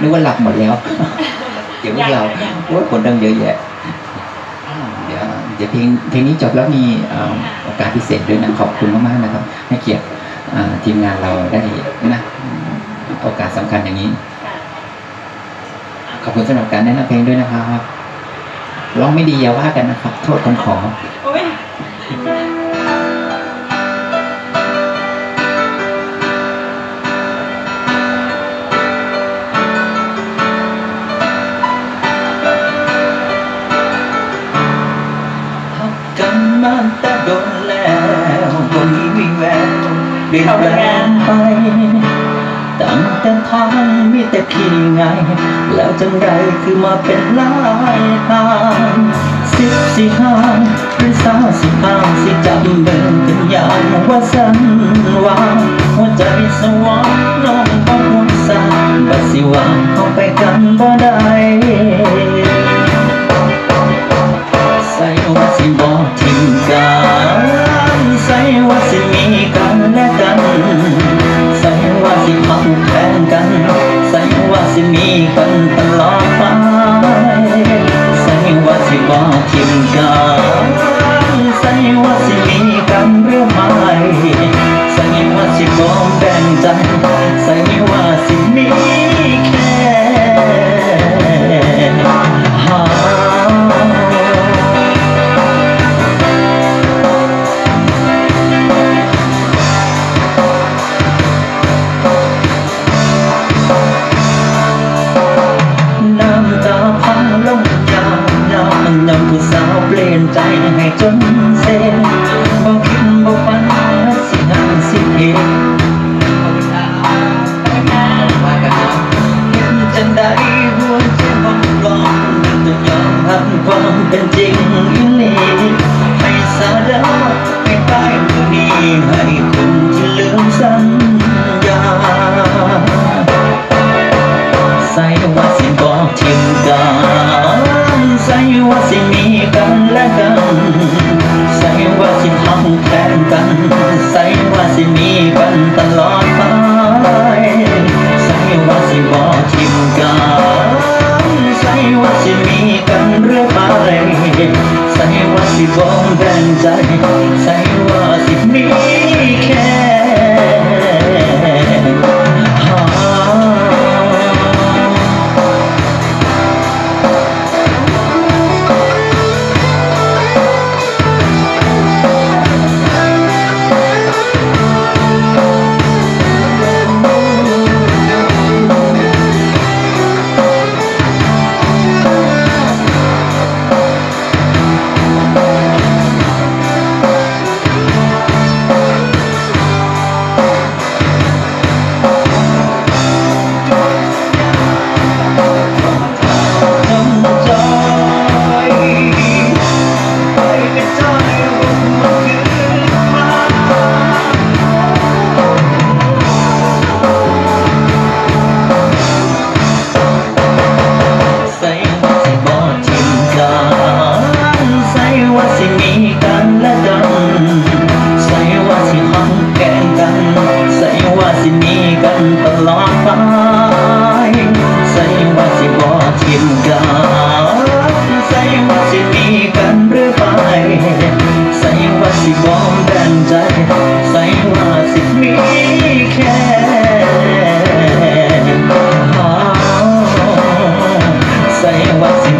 นึกว่าหลับหมดแล้ว เดี๋ยวพวกเราโอ้ยคนดังเยอะแยะอ้าวเดี๋ยวเดี๋ยวเพลงเพลงนี้จบแล้วมีเอ่อโอกาสพิเศษด้วยนะขอบคุณมากๆนะครับ ให้เกียรติอ่าทีมงานเราได้นะโอกาสสำคัญอย่างนี้ ขอบคุณสำหรับการแนะนำเพลงด้วยนะครับร้องไม่ดีอย่าว่ากันนะครับ โทษคนขอ ดนแล้วบ่มีวี่แววเปลี่ยนแปลงไปตั้งแต่ทางมีแต่พี่ไง แล้วจังไรคือมาเป็นหลายทางสิบสี่ห้าหรือสาสิบห้าสิจำเบิ่งเป็นอย่างว่าสันว่าหัวใจสว่างน้องบ่หัว ทิมกาใส่ว่าสิ มันนำผู้สาวเปลี่ยนใจให้จนเส้นบอกคิดบอกฝันสิหางสิเหตุว่ากันนะเห็นจังได้หัวใจบังกลองต้องยอมรับความเป็นจริงอีหลีให้สาระให้ตายมือนี้ให้ ใจ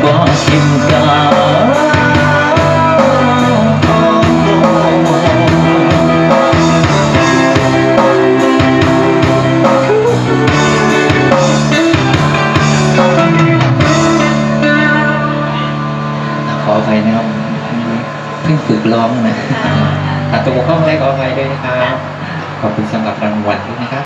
บ่ทิ้งกันขออภัยนะครับเพิ่งฝึกร้องนะถ้าตกบกพร่องอะไรขออภัยด้วยนะครับ ขอบคุณสำหรับรางวัลด้วยนะครับ